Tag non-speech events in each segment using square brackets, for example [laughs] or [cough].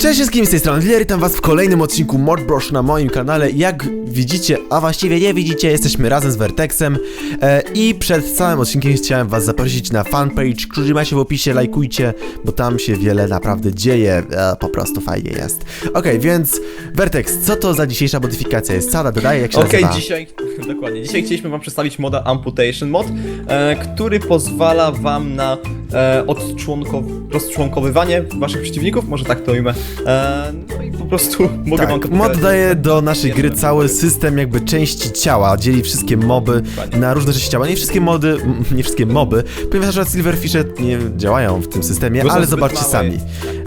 Cześć wszystkim, z tej strony Lier, witam was w kolejnym odcinku Modbrush na moim kanale. Jak widzicie, a właściwie nie widzicie, jesteśmy razem z Vertexem e, i przed całym odcinkiem chciałem was zaprosić na fanpage, który macie w opisie, lajkujcie, bo tam się wiele naprawdę dzieje, e, po prostu fajnie jest. Okej, więc Vertex, co to za dzisiejsza modyfikacja jest? Cada dodaje, jak się Okej, nazywa? dzisiaj, dokładnie, dzisiaj chcieliśmy wam przedstawić moda Amputation Mod, e, który pozwala wam na e, odczłonkow- rozczłonkowywanie waszych przeciwników, może tak to ujmę. E, no i po prostu [laughs] mogę wam to Tak, mod pokazać. daje do naszej gry cały system jakby części ciała, dzieli wszystkie moby Dokładnie. na różne części ciała. Nie wszystkie mody, m, nie wszystkie moby, ponieważ na przykład Silverfishe nie działają w tym systemie, Bo są ale zbyt zobaczcie małe. sami.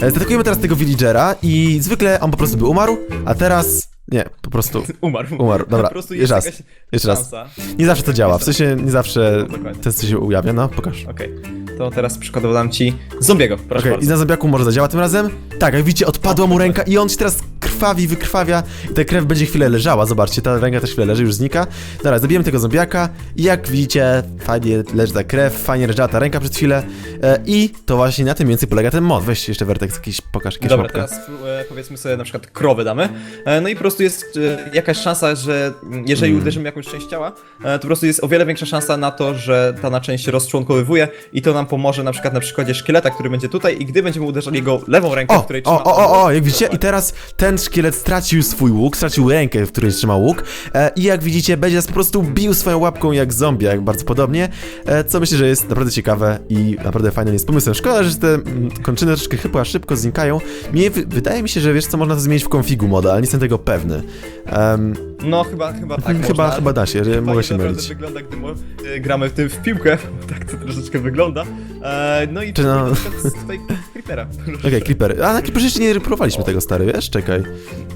E, Zaatakujemy teraz tego villagera i zwykle on po prostu by umarł, a teraz... Nie, po prostu [laughs] Umarł. umarł. Dobra, po prostu jeszcze raz, jakaś jeszcze raz. szansa. Nie zawsze to działa, w sensie nie zawsze No, dokładnie. to co się ujawnia, no pokaż. Okej, to teraz przykładowo dam ci zombiego, proszę Okej, i na zombiaku może zadziała tym razem? Tak, jak widzicie, odpadła mu ręka i on się teraz krwawi, wykrwawia i ta krew będzie chwilę leżała, zobaczcie, ta ręka też chwilę leży, już znika. Dobra, zabijemy tego zombiaka i jak widzicie, fajnie leży ta krew, fajnie leżała ta ręka przez chwilę e, i to właśnie na tym więcej polega ten mod. Weź jeszcze Vertex jakiś, pokaż jakieś Dobra, mapkę. teraz e, powiedzmy sobie na przykład krowę damy. E, no i po prostu jest e, jakaś szansa, że jeżeli Mm. uderzymy jakąś część ciała, e, to po prostu jest o wiele większa szansa na to, że dana część się rozczłonkowywuje i to nam pomoże na przykład na przykładzie szkieleta, który będzie tutaj i gdy będziemy uderzali jego lewą O, w której o, trzyma... o, o, o, jak widzicie, i teraz ten szkielet stracił swój łuk, stracił rękę, w której trzyma łuk e, i jak widzicie, będzie nas po prostu bił swoją łapką jak zombie, jak bardzo podobnie, e, co myślę, że jest naprawdę ciekawe i naprawdę fajnym jest pomysłem. Szkoda, że te mm, kończyny troszkę chyba szybko znikają. Mnie, wy- wydaje mi się, że wiesz co, można to zmienić w konfigu moda, ale nie jestem tego pewny. Em, No chyba, chyba tak chyba, można, chyba da się, że mogę się mylić. wygląda, gdy mo- e, gramy w tym w piłkę, [laughs] tak to troszeczkę wygląda. E, no i Czy no- z tutaj Creepera. Okej, Creeper. A na Creeperze jeszcze nie próbowaliśmy tego, stary, wiesz? Czekaj.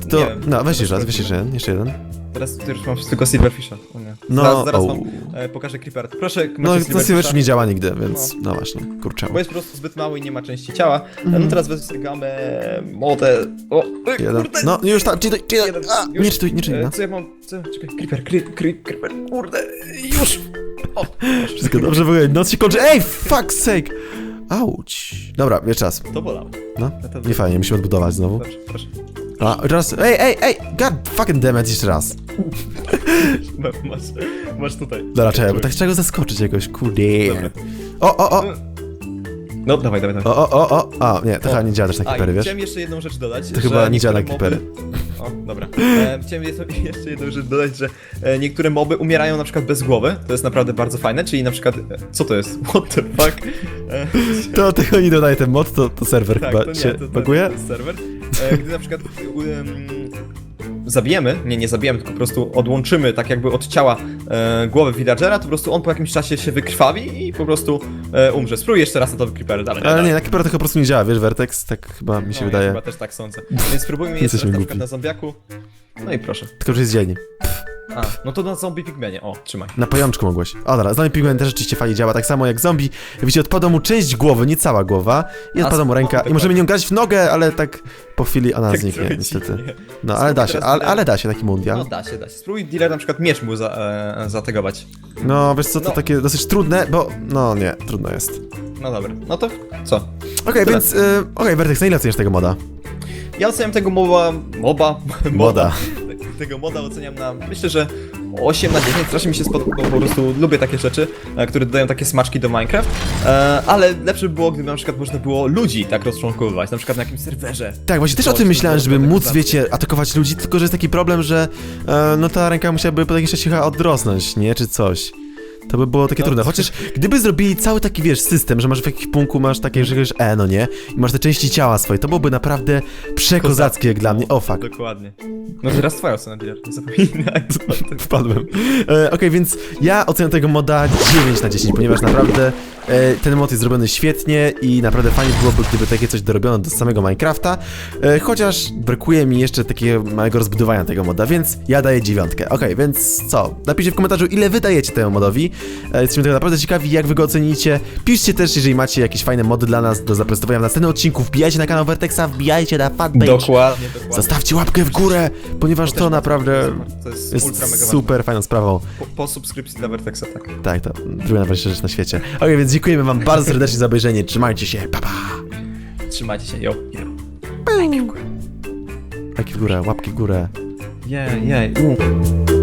To, Nie no, weź jeszcze raz, weź jeszcze jeden, jeszcze jeden. Teraz ty już mam tylko Silverfisha. O nie. No, zaraz zaraz wam e, pokażę Creeper. Proszę, No, to Silverfish nie działa nigdy, więc no właśnie, kurczę. Bo jest po prostu zbyt mały i nie ma części ciała. E, No teraz wysygamy młode. O, e, Jeden. kurde! No, już tam, Jeden, a, już. nie czytuj, nie czytuj, E, no. Co ja mam? Co? Czekaj, Creeper, Creeper, Creeper, Creeper, kurde, już! O, proszę. Wszystko dobrze wygląda, noc się kończy, ej, fuck sake! Auć. Dobra, jeszcze raz, To bolało. no. No Nie fajnie, musimy odbudować znowu. Dobrze, proszę. A, raz, ej, ej, ej, god fucking damn it, jeszcze raz. Masz, masz tutaj. Dobra, czekaj, bo tak trzeba go zaskoczyć jakoś, kurde. Dobra. O, o, o, No, dawaj, dawaj, dawaj. o, o, o, o, a, nie, to chyba nie działa też na A, i wiesz? chciałem jeszcze jedną rzecz dodać. To że chyba nie działa na niektóre moby- O, dobra. E, chciałem jeszcze jedną rzecz dodać, że e, niektóre moby umierają na przykład bez głowy. To jest naprawdę bardzo fajne, czyli na przykład... E, co to jest? What the fuck? E, To tego nie dodaje ten mod, to, to serwer tak, chyba to nie, się to, to, baguje. to jest serwer. E, gdy na przykład em, zabijemy, nie, nie zabijemy, tylko po prostu odłączymy tak jakby od ciała e, głowę villagera, to po prostu on po jakimś czasie się wykrwawi i po prostu e, umrze. Spróbuj jeszcze raz na to creeper, dalej. Ale nie, na creeper to po prostu nie działa, wiesz, Vertex, tak chyba mi się No, Ja wydaje. chyba też tak sądzę. Więc spróbujmy jeszcze raz na na zombiaku. No i proszę. Tylko, że jest dzień. A, no to na zombie pigmenie. O, trzymaj. Na pajączku mogłeś. O, dobra, zombie pigment też rzeczywiście fajnie działa, tak samo jak zombie. Jak widzicie, odpada mu część głowy, nie cała głowa. I A, odpada mu ręka. I możemy nią grać w nogę, ale tak po chwili ona Tak zniknie, niestety. dziwnie. No, ale Spróbuj da się, teraz ale, ale da się taki mundial. No da się, da się. Spróbuj dealer na przykład miecz mu za, e, zategować. No, wiesz co, to No. takie dosyć trudne, bo... No, nie, trudno jest. No dobra. No to co? Okej, więc... Y, Okej, Vertex, na ile oceniasz tego moda? Ja oceniam tego moba... Moba? Moda. Tego moda oceniam na... Myślę, że 8 na 10. Strasznie mi się spodobał. Po prostu lubię takie rzeczy, e, które dodają takie smaczki do Minecraft. E, ale lepsze by było, gdyby na przykład można było ludzi tak rozczłonkowywać. Na przykład na jakimś serwerze. Tak, właśnie też o tym myślałem, żeby móc, wiecie, atakować ludzi, tylko że jest taki problem, że e, no ta ręka musiałaby po jakimś czasie chyba odrosnąć, nie? Czy coś. To by było takie trudne. Chociaż gdyby zrobili cały taki, wiesz, system, że masz w jakimś punktu, masz takie, że wiesz, e, no nie? I masz te części ciała swoje, to byłoby naprawdę przekozackie jak dla mnie. O, fuck. Dokładnie. No teraz twoja ocena, dealer. Nie zapominaj. [laughs] Wpadłem. E, Okej, więc ja oceniam tego moda 9 na 10, ponieważ naprawdę e, ten mod jest zrobiony świetnie i naprawdę fajnie byłoby, gdyby takie coś dorobiono do samego Minecrafta. E, chociaż brakuje mi jeszcze takiego małego rozbudowania tego moda, więc ja daję dziewiątkę. Okej, więc co? Napiszcie w komentarzu, ile wy dajecie temu modowi. E, jesteśmy tego naprawdę ciekawi, jak wy go ocenicie. Piszcie też, jeżeli macie jakieś fajne mody dla nas do zaprezentowania w następnym odcinku. Wbijajcie na kanał Vertexa, wbijajcie na fanpage. Dokładnie, dokładnie. Zostawcie łapkę w górę, ponieważ to naprawdę To jest, ultra mega super fajną sprawą. Po, po subskrypcji dla Vertexa, tak. Tak, to druga najważniejsza rzecz na świecie. Okej, więc dziękujemy wam bardzo [laughs] serdecznie za obejrzenie. Trzymajcie się, pa pa! Trzymajcie się. Bye. Lajki w górę. Łapki w górę, łapki w górę. Jej, jej. u.